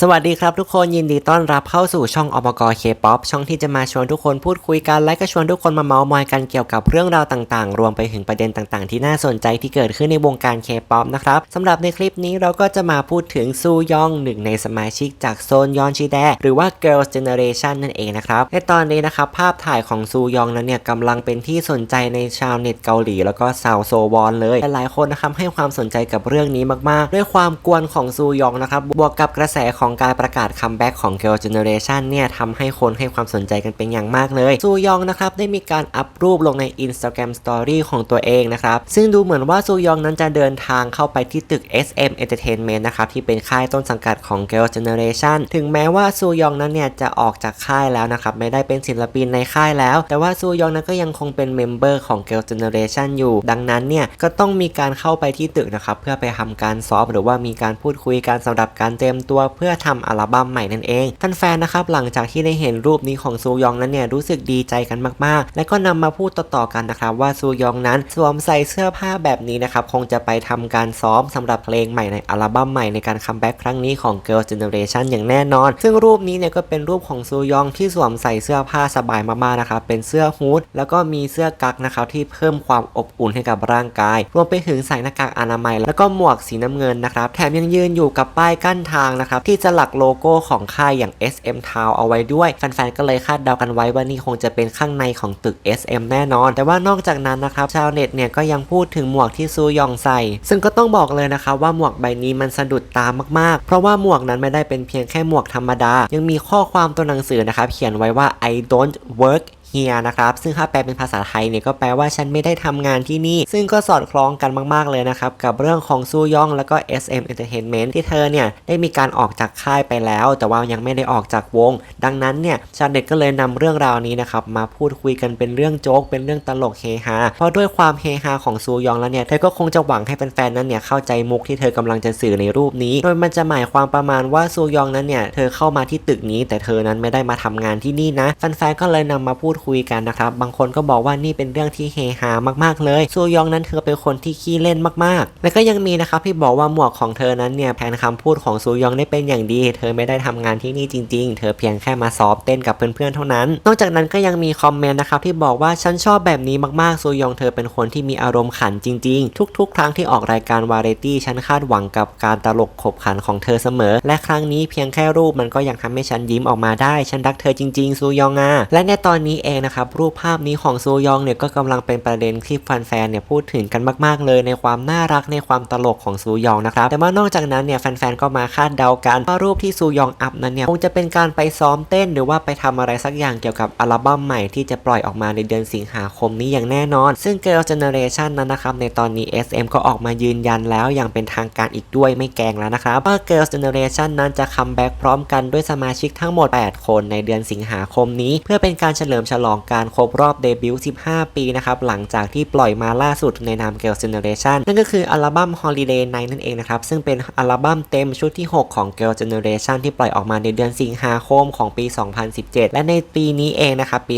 สวัสดีครับทุกคนยินดีต้อนรับเข้าสู่ช่องอมกเคป๊อปช่องที่จะมาชวนทุกคนพูดคุยกัน และก็ชวนทุกคนมาเมาส์มอยกันเกี่ยวกับเรื่องราวต่างๆ รวมไปถึงประเด็นต่างๆ ที่น่าสนใจที่เกิดขึ้นในวงการเคป๊อปนะครับสำหรับในคลิปนี้เราก็จะมาพูดถึงซูยองหนึ่งในสมาชิกจากโซนยอนชิแดหรือว่า Girls Generation นั่นเองนะครับในตอนนี้นะครับภาพถ่ายของซูยองนั้นเนี่ยกำลังเป็นที่สนใจในชาวเน็ตเกาหลี แล้วก็ชาวโซวอนเลยหลายคนนะครับให้ความสนใจกับเรื่องนี้มากๆ ด้วยความกวนของซูยองนะครับบวกกับกระแสของของการประกาศคัมแบ็กของ Girl Generation เนี่ยทำให้คนให้ความสนใจกันเป็นอย่างมากเลย ซูยองนะครับได้มีการอัพรูปลงใน Instagram Story ของตัวเองนะครับ ซึ่งดูเหมือนว่าซูยองนั้นจะเดินทางเข้าไปที่ตึก SM Entertainment นะครับที่เป็นค่ายต้นสังกัดของ Girl Generation ถึงแม้ว่าซูยองนั้นเนี่ยจะออกจากค่ายแล้วนะครับไม่ได้เป็นศิลปินในค่ายแล้ว แต่ว่าซูยองนั้นก็ยังคงเป็นเมมเบอร์ของ Girl Generation อยู่ ดังนั้นเนี่ยก็ต้องมีการเข้าไปที่ตึกนะครับเพื่อไปทำการซ้อมหรือว่ามีการพูดคุยกันสำหรับการเตรียมตัวเพื่อทำอัลบั้มใหม่นั่นเองแฟนๆนะครับหลังจากที่ได้เห็นรูปนี้ของซูยองนั้นเนี่ยรู้สึกดีใจกันมากๆ และก็นำมาพูดต่อๆกันนะครับว่าซูยองนั้นสวมใส่เสื้อผ้าแบบนี้นะครับคงจะไปทำการซ้อมสำหรับเพลงใหม่ในอัลบั้มใหม่ในการคัมแบ็กครั้งนี้ของ girls Generation อย่างแน่นอน ซึ่งรูปนี้เนี่ยก็เป็นรูปของซูยองที่สวมใส่เสื้อผ้าสบายมากๆนะครับเป็นเสื้อฮูดแล้วก็มีเสื้อกั๊กนะครับที่เพิ่มความอบอุ่นให้กับร่างกาย รวมไปถึงใส่หน้ากากอนามัย แล้วก็หมวกสีน้ำเงินนะครับแถมยังยืนอยู่กับป้ายกั้นทางนะครับที่ที่จะหลักโลโก้ของค่ายอย่าง SM Town เอาไว้ด้วย แฟนๆ ก็เลยคาดเดากันไว้ว่านี่คงจะเป็นข้างในของตึก SM แน่นอน แต่ว่านอกจากนั้นนะครับ ชาวเน็ตเนี่ยก็ยังพูดถึงหมวกที่ซูยองใส่ ซึ่งก็ต้องบอกเลยนะครับว่าหมวกใบนี้มันสะดุดตามากๆ เพราะว่าหมวกนั้นไม่ได้เป็นเพียงแค่หมวกธรรมดา ยังมีข้อความตัวหนังสือนะครับเขียนไว้ว่า I don't work เฮียนะครับ ซึ่งถ้าแปลเป็นภาษาไทยเนี่ยก็แปลว่าฉันไม่ได้ทำงานที่นี่ ซึ่งก็สอดคล้องกันมาก ๆ เลยนะครับ กับเรื่องของซูยองแล้วก็ SM Entertainment ที่เธอเนี่ยได้มีการออกจากค่ายไปแล้ว แต่ว่ายังไม่ได้ออกจากวง ดังนั้นเนี่ยชาวเน็ตก็เลยนำเรื่องราวนี้นะครับมาพูดคุยกันเป็นเรื่องโจ๊กเป็นเรื่องตลกเฮฮาเพราะด้วยความเฮฮาของซูยองแล้วเนี่ยเธอก็คงจะหวังให้แฟนๆนั้นเนี่ยเข้าใจมุกที่เธอกำลังจะสื่อในรูปนี้ โดยมันจะหมายความประมาณว่าซูยองนั้นเนี่ยเธอเข้ามาที่ตึกนี้ แต่เธอนั้นไม่ได้มาทำงานที่นี่นะแฟนๆก็เลยนำมาพูดคุยกันนะครับ บางคนก็บอกว่านี่เป็นเรื่องที่เฮฮามากๆเลยซูยองนั้นเธอเป็นคนที่ขี้เล่นมากๆ แล้วก็ยังมีนะครับที่บอกว่าหมวกของเธอนั้นเนี่ยแทนคำพูดของซูยองได้เป็นอย่างดี เธอไม่ได้ทำงานที่นี่จริง ๆ เธอเพียงแค่มาซ้อมเต้นกับเพื่อนๆเท่านั้น นอกจากนั้นก็ยังมีคอมเมนต์นะครับที่บอกว่าฉันชอบแบบนี้มากๆซูยองเธอเป็นคนที่มีอารมณ์ขันจริง ๆ ทุกๆ ครั้งที่ออกรายการวาไรตี้ฉันคาดหวังกับการตลกขบขันของเธอเสมอ และครั้งนี้เพียงแค่รูปมันก็ยังทำให้ฉันยิ้มออกมาได้ ฉันรักเธอจริงๆซูยองอะและในตอนนี้เองนะครับรูปภาพนี้ของซูยองเนี่ยก็กำลังเป็นประเด็นที่แฟนๆเนี่ยพูดถึงกันมาก ๆ เลยในความน่ารักในความตลกของซูยองนะครับแต่ว่านอกจากนั้นเนี่ยแฟนๆก็มาคาดเดากันว่ารูปที่ซูยองอัพนั้นเนี่ยคงจะเป็นการไปซ้อมเต้นหรือว่าไปทำอะไรสักอย่างเกี่ยวกับอัลบั้มใหม่ที่จะปล่อยออกมาในเดือนสิงหาคมนี้อย่างแน่นอน ซึ่ง Girl Generation นั้นนะครับในตอนนี้ SM ก็ออกมายืนยันแล้วอย่างเป็นทางการอีกด้วยไม่แกงแล้วนะครับว่า Girl Generation นั้นจะคัมแบ็กพร้อมกันด้วยสมาชิกทั้งหมด 8 คนในเดือนสิงหาคมนี้ เพื่อเป็นการเฉลิมฉลองการครบรอบเดบิวต์ 15 ปีนะครับ หลังจากที่ปล่อยมาล่าสุดในนาม Girl Generation นั่นก็คืออัลบั้ม Holiday Night นั่นเองนะครับ ซึ่งเป็นอัลบั้มเต็มชุดที่ 6 ของ Girl Generation ที่ปล่อยออกมาในเดือนสิงหาคมของปี 2017 และในปีนี้เองนะครับ ปี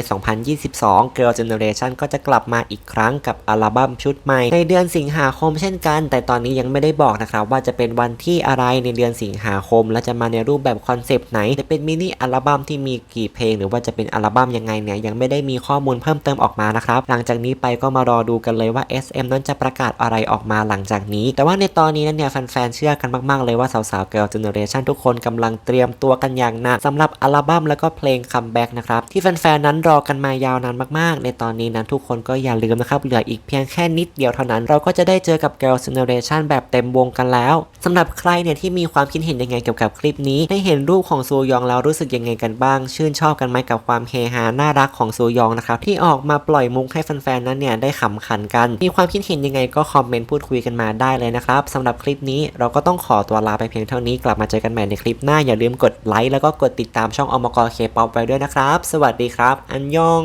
2022 Girl Generation ก็จะกลับมาอีกครั้งกับอัลบั้มชุดใหม่ ในเดือนสิงหาคมเช่นกัน แต่ตอนนี้ยังไม่ได้บอกนะครับว่าจะเป็นวันที่อะไรในเดือนสิงหาคม และจะมาในรูปแบบคอนเซปต์ไหนจะเป็นมินิอัลบั้มที่มีกี่เพลง หรือว่าจะเป็นอัลบั้มยังไงเนี่ยยังไม่ได้มีข้อมูลเพิ่มเติมออกมานะครับ หลังจากนี้ไปก็มารอดูกันเลยว่า SM นั้นจะประกาศอะไรออกมาหลังจากนี้ แต่ว่าในตอนนี้นั้นเนี่ยแฟนๆเชื่อกันมากๆเลยว่าสาวๆ Girl Generation ทุกคนกำลังเตรียมตัวกันอย่างหนักสำหรับอัลบั้มแล้วก็เพลงคัมแบ็กนะครับที่แฟนๆนั้นรอกันมายาวนานมากๆ ในตอนนี้นั้นทุกคนก็อย่าลืมนะครับเหลืออีกเพียงแค่นิดเดียวเท่านั้น เราก็จะได้เจอกับ Girl Generation แบบเต็มวงกันแล้วสำหรับใครเนี่ยที่มีความคิดเห็นยังไงเกี่ยวกับคลิปนี้ ได้เห็นรูปของซูยองแล้วรู้สึกยังไงกันบ้าง ชื่นชอบกันไหมกับความเฮฮาน่ารักของซูยองนะครับที่ออกมาปล่อยมุกให้แฟนๆนั้นเนี่ยได้ขำขันกัน มีความคิดเห็นยังไงก็คอมเมนต์พูดคุยกันมาได้เลยนะครับสำหรับคลิปนี้เราก็ต้องขอตัวลาไปเพียงเท่านี้กลับมาเจอกันใหม่ในคลิปหน้าอย่าลืมกดไลค์แล้วก็กดติดตามช่องอมกเคป๊อปไว้ด้วยนะครับ สวัสดีครับ อันยอง